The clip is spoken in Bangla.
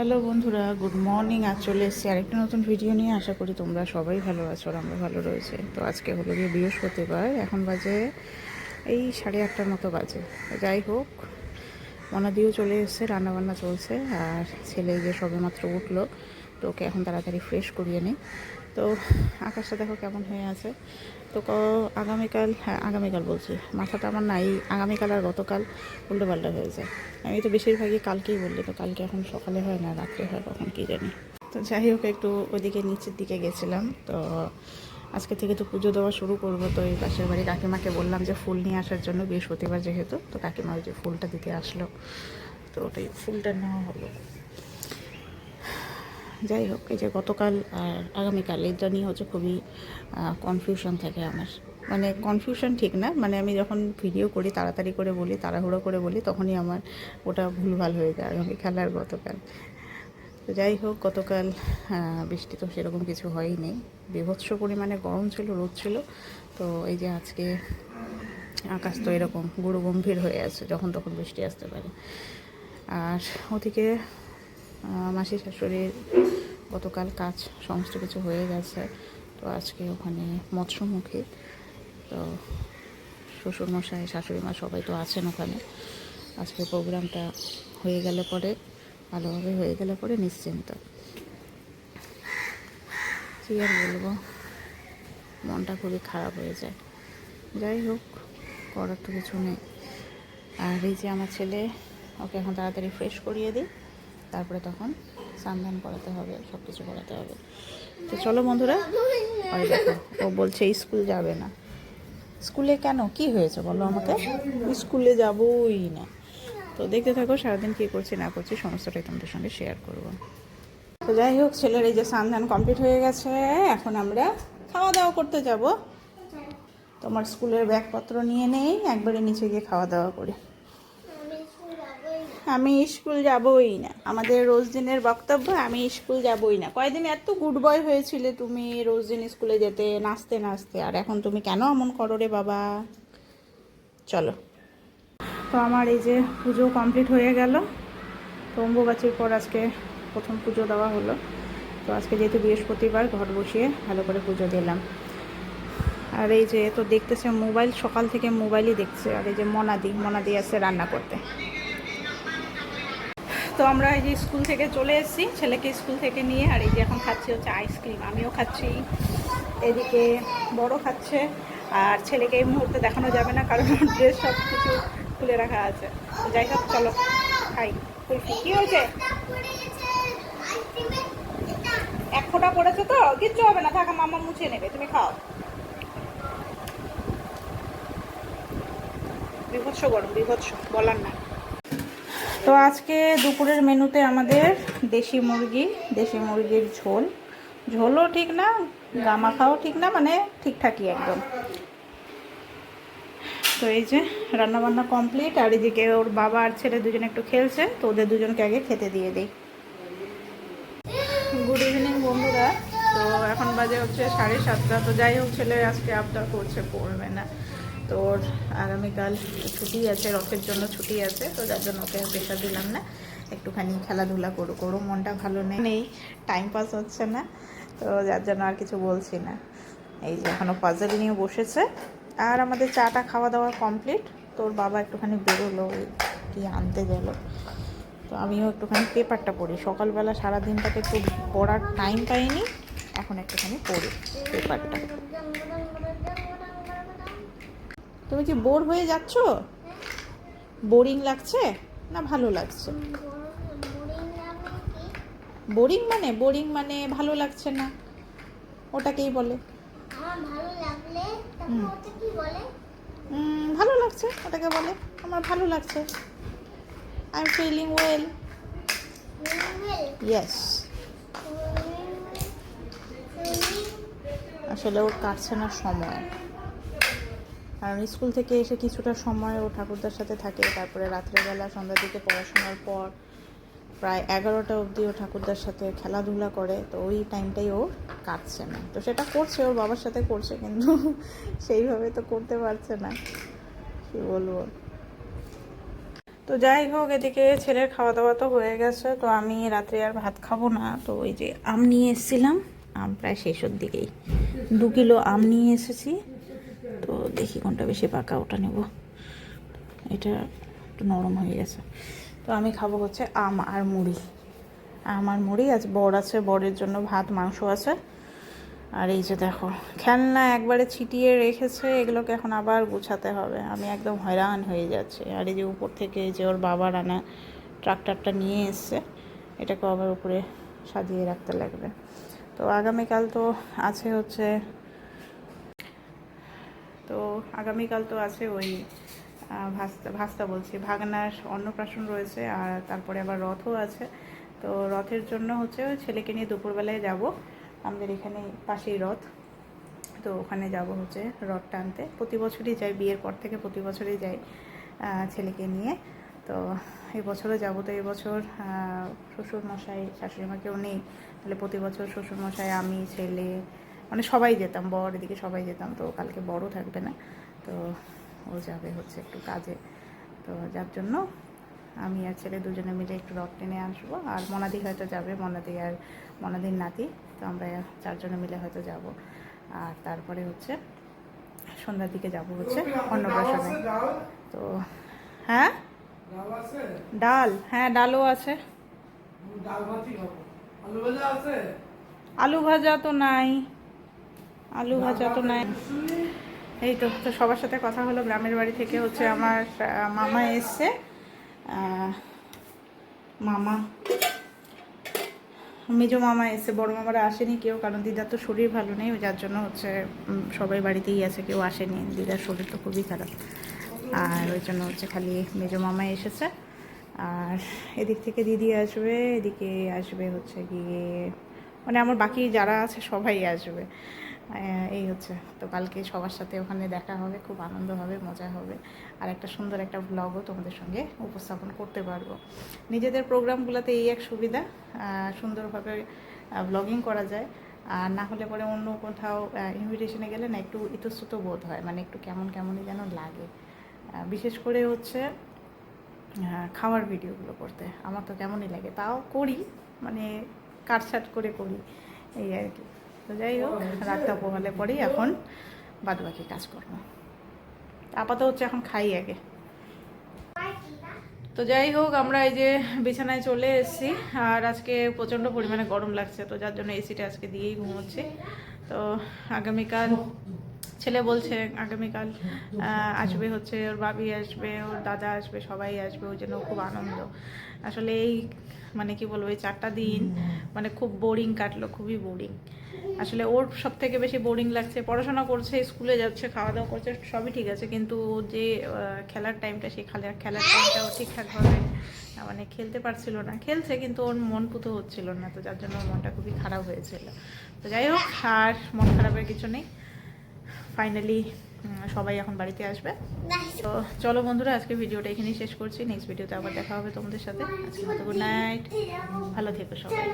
হ্যালো বন্ধুরা, গুড মর্নিং। আজ চলে এসেছি আরেকটা নতুন ভিডিও নিয়ে। আশা করি তোমরা সবাই ভালো আছো আর আমরা ভালো রয়েছে। তো আজকে হলো গিয়ে বৃহস্পতিবার, এখন বাজে এই সাড়ে আটটার মতো বাজে। যাই হোক, মনাদিও চলে এসেছে, রান্নাবান্না চলছে, আর ছেলে যে সবে মাত্র উঠল, তো ওকে এখন তাড়াতাড়ি ফ্রেশ করিয়ে নিই। তো আকাশটা দেখো কেমন হয়ে আছে। তো আগামীকাল হ্যাঁ আগামীকাল বলছি। মাথাটা আমার নাই, আগামীকাল আর গতকাল উল্টোপাল্টা হয়ে যায়। আমি তো বেশিরভাগই কালকেই বললি, তো কালকে এখন সকালে হয় না, রাত্রে হয়, কখন কী জানি। তো যাই হোক, একটু ওদিকে নিচের দিকে গেছিলাম। তো আজকে থেকে তো পুজো দেওয়া শুরু করব, তো এই পাশের বাড়ি কাকিমাকে বললাম যে ফুল নিয়ে আসার জন্য বৃহস্পতিবার যেহেতু, তো কাকিমা ওই যে ফুলটা দিতে আসলো। তো ওটাই, ফুলটা নেওয়া হলো। যাই হোক, এই যে গতকাল আর আগামীকাল এটা নিয়ে হচ্ছে খুবই কনফিউশন থাকে আমার। মানে কনফিউশন ঠিক না মানে আমি যখন ভিডিও করি, তাড়াতাড়ি করে বলি, তাড়াহুড়ো করে বলি, তখনই আমার ওটা ভুলভাল হয়ে যায় আগামীকাল আর গতকাল। তো যাই হোক, গতকাল বৃষ্টি তো সেরকম কিছু হয়নি। বিভৎস পরিমাণে গরম ছিল, রোদ ছিল। তো এই যে আজকে আকাশ তো এরকম গুরু গম্ভীর হয়ে আছে, যখন তখন বৃষ্টি আসতে পারে। আর ওদিকে মাসি শাশুড়ির গতকাল কাজ, সমস্ত কিছু হয়ে গেছে। তো আজকে ওখানে মৎস্যমুখী। তো শ্বশুরমশাই শাশুড়ি মা সবাই তো আছেন ওখানে। আজকে প্রোগ্রামটা হয়ে গেলে পরে, ভালোভাবে হয়ে গেলে পরে নিশ্চিন্ত। কী আর বলব? মনটা খুবই খারাপ হয়ে যায়। যাই হোক, করার তো কিছু নেই। আর এই যে আমার ছেলে, ওকে এখন তাড়াতাড়ি ফ্রেশ করিয়ে দিই। তারপরে তখন স্নান করাতে হবে সব কিছু করাতে হবে। তো চলো বন্ধুরা ও বলছে স্কুল যাবে না। স্কুলে কেন? কি হয়েছে বলো আমাকে? স্কুলে যাবই না। তো দেখতে থাকো, সারাদিন কী করছি, না করছি, সমস্তটাই তোমাদের সঙ্গে শেয়ার করব। তো যাই হোক, ছেলের এই যে স্নান কমপ্লিট হয়ে গেছে, এখন আমরা খাওয়া দাওয়া করতে যাব। তোমার স্কুলের ব্যাগপত্র নিয়ে নেই, একবারে নিচে গিয়ে খাওয়া দাওয়া করি। আমি স্কুল যাবই না। আমাদের রোজ দিনের বক্তব্য, আমি স্কুল যাবই না। কয়দিন এত গুড বয় হয়েছিলে তুমি রোজ দিন স্কুলে যেতে, নাচতে নাচতে। আর এখন তুমি কেন এমন করো রে বাবা? চলো। তো আমার এই যে পুজো কমপ্লিট হয়ে গেল। তো অম্বুবাচির পর আজকে প্রথম পুজো দেওয়া হলো। তো আজকে যেহেতু বৃহস্পতিবার, ঘর বসিয়ে ভালো করে পুজো দিলাম। আর এই যে তো দেখতেছে, মোবাইল সকাল থেকে মোবাইলই দেখছে। আর এই যে মনাদি মনাদি আছে রান্না করতে। তো আমরা এই যে স্কুল থেকে চলে এসেছি ছেলেকে স্কুল থেকে নিয়ে, আর এই যে এখন খাচ্ছি হচ্ছে আইসক্রিম। আমিও খাচ্ছি। এদিকে বড় খাচ্ছে, আর ছেলেকে এই মুহূর্তে দেখানো যাবে না কারণ ড্রেস সব কিছু খুলে রাখা আছে। তো যাই হোক, চলো খাই। কুলফি, কী হয়েছে? এক ফোঁটা পড়েছে তো, কিচ্ছু হবে না, থাকা মামা মুছে নেবে, তুমি খাও। বিভৎস গরম, বিভৎস, বলার না। তো আজকে দুপুরের মেনুতে আমাদের দেশি মুরগি, দেশি মুরগির ঝোল। ঝোলও ঠিক না, গামাখাও ঠিক না মানে ঠিকঠাকই একদম। তো এই যে রান্নাবান্না কমপ্লিট, আর এদিকে ওর বাবা আর ছেলে দুজনে একটু খেলছে, তো ওদের দুজনকে আগে খেতে দিয়ে দিই। গুড ইভিনিং বন্ধুরা। তো এখন বাজে হচ্ছে সাড়ে সাতটা, তো যাই হোক, ছেলে আজকে আবদার করছে পড়বে না। তো ওর আগামীকাল ছুটি আছে, রথের জন্য ছুটি আছে, তো যার জন্য ওকে প্রেশার দিলাম না। একটুখানি খেলাধুলা করো করো, মনটা ভালো নেই টাইম পাস হচ্ছে না, তো যার জন্য আর কিছু বলছি না। এই যে এখনও পাজল নিয়ে বসেছে, আর আমাদের চাটা খাওয়া দাওয়া কমপ্লিট তোর বাবা একটুখানি বেরোলো কি আনতে গেল। তো আমিও একটুখানি পেপারটা পড়ি, সকালবেলা সারা দিনটাকে একটু পড়ার টাইম পাইনি, এখন একটুখানি পড়ি পেপারটা তুমি কি বোর হয়ে যাচ্ছ? বোরিং লাগছে না ভালো লাগছে? বোরিং মানে বোরিং মানে ভালো লাগছে না। ওটাকেই বলে। ভালো লাগছে, ওটাকে বলে। আমার ভালো লাগছে। I am feeling well yes আসলে ওর কাটছে না সময়। কারণ স্কুল থেকে এসে কিছুটা সময় ও ঠাকুরদার সাথে থাকে। তারপরে রাত্রেবেলা সন্ধ্যার দিকে পড়াশোনার পর প্রায় এগারোটা অবধি ও ঠাকুরদার সাথে খেলাধুলা করে, তো ওই টাইমটাই ও কাটছে না তো সেটা করছে, ওর বাবার সাথে করছে, কিন্তু সেইভাবে তো করতে পারছে না। কি বলব? তো যাই হোক, এদিকে ছেলের খাওয়া দাওয়া তো হয়ে গেছে, তো আমি রাত্রে আর ভাত খাব না। তো ওই যে আম নিয়ে এসেছিলাম, আম প্রায় শেষের দিকেই দু কিলো আম নিয়ে এসেছি। দেখি কোনটা বেশি পাকা, ওটা নেব। এটা একটু নরম হয়ে গেছে। তো আমি খাব হচ্ছে আম আর মুড়ি। আম আর মুড়ি, আজ বর আছে, বরের জন্য ভাত, মাংস আছে। আর এই যে দেখো, খেলনা একবারে ছিটিয়ে রেখেছে, এগুলোকে এখন আবার গুছাতে হবে। আমি একদম হয়রান হয়ে যাচ্ছি। আর এই যে উপর থেকে যে ওর বাবার আনা ট্রাক্টরটা নিয়ে এসছে এটাকে আবার উপরে সাজিয়ে রাখতে লাগবে। তো আগামীকাল তো আছে হচ্ছে তো আগামীকাল তো আছে ওই ভাস্তা ভাস্তা বলছি। ভাগনার অন্নপ্রাশন রয়েছে আর তারপরে আবার রথও আছে। তো রথের জন্য হচ্ছে ছেলেকে নিয়ে দুপুরবেলায় যাব। আমাদের এখানে পাশেই রথ। তো ওখানে যাব হচ্ছে রথ টানতে। প্রতি বছরই যাই, বিয়ের পর থেকে প্রতি বছরই যাই ছেলেকে নিয়ে। তো এই বছরও যাব। তো এবছর শ্বশুর মশাই শাশুড়ি মা কেউ নেই। তাহলে প্রতি বছর শ্বশুরমশাই, আমি, ছেলে মানে সবাই যেতাম বর এদিকে সবাই যেতাম তো কালকে বড় থাকবে না তো ও যাবে হচ্ছে একটু কাজে তো যার জন্য আমি আর ছেলে দুজনে মিলে একটু রথ টেনে আসব আর মনাদি হয়তো যাবে মনাদি আর মনাদির নাতি তো আমরা চারজনে মিলে হয়তো যাব আর তারপরে হচ্ছে সন্ধ্যার দিকে যাব হচ্ছে অন্নপ্রাশনে তো হ্যাঁ? ডাল হ্যাঁ ডালও আছে? আলু ভাজা তো নাই। আলু ভাজা তো নাই। এই তো তো সবার সাথে কথা হলো। গ্রামের বাড়ি থেকে হচ্ছে আমার মামা এসছে। মামা। মেজো মামা এসে বড় মামারা আসেনি কেউ, কারণ দিদার তো শরীর ভালো নেই, যার জন্য হচ্ছে সবাই বাড়িতেই আছে, কেউ আসেনি। দিদার শরীর তো খুবই খারাপ। আর ওই জন্য হচ্ছে খালি মেজো মামা এসেছে। আর এদিক থেকে দিদি আসবে, এদিকে আসবে হচ্ছে গিয়ে মানে আমার বাকি যারা আছে সবাই আসবে। এই হচ্ছে। তো কালকে সবার সাথে ওখানে দেখা হবে, খুব আনন্দ হবে, মজা হবে। আর একটা সুন্দর একটা ব্লগও তোমাদের সঙ্গে উপস্থাপন করতে পারব। নিজেদের প্রোগ্রামগুলোতে এই এক সুবিধা সুন্দরভাবে ব্লগিং করা যায়। আর না হলে পরে অন্য কোথাও ইনভিটেশনে গেলে না একটু ইতস্তত বোধ হয়। মানে একটু কেমন কেমনই যেন লাগে। বিশেষ করে হচ্ছে খাওয়ার ভিডিওগুলো করতে। আমার তো কেমনই লাগে। তাও করি মানে কাটছাট করে করি, এই আর কি। তো যাই হোক, রাতটা পোহালে পরেই এখন বাদ বাকি কাজ করব আপাতত হচ্ছে এখন খাই আগে। তো যাই হোক, আমরা এই যে বিছানায় চলে এসেছি, আর আজকে প্রচণ্ড পরিমাণে গরম লাগছে, তো যার জন্য এসিটা আজকে দিয়েই ঘুমোচ্ছি। তো আগামীকাল ছেলে বলছে আগামীকাল আসবে হচ্ছে, ওর বাবি আসবে, ওর দাদা আসবে, সবাই আসবে, ওই জন্য খুব আনন্দ। আসলে এই মানে কি বলব, এই চারটা দিন মানে খুব বোরিং কাটলো, খুবই বোরিং আসলে ওর সব থেকে বেশি বোরিং লাগছে, পড়াশোনা করছে, স্কুলে যাচ্ছে খাওয়া দাওয়া করছে, সবই ঠিক আছে, কিন্তু যে খেলার টাইমটা সেই খেলার খেলার টাইমটা ও ঠিকঠাকভাবে মানে খেলতে পারছিল না। খেলছে, কিন্তু ওর মন পুতো হচ্ছিল না, তো যার জন্য মনটা খুবই খারাপ হয়েছিল। তো যাই হোক, আর মন খারাপের কিছু নেই। ফাইনালি সবাই এখন বাড়িতে আসবে। তো চলো বন্ধুরা আজকে ভিডিওটা এখানেই শেষ করছি। নেক্সট ভিডিওতে আবার দেখা হবে তোমাদের সাথে। আজকে মতো গুড নাইট ভালো থেকো সবাই।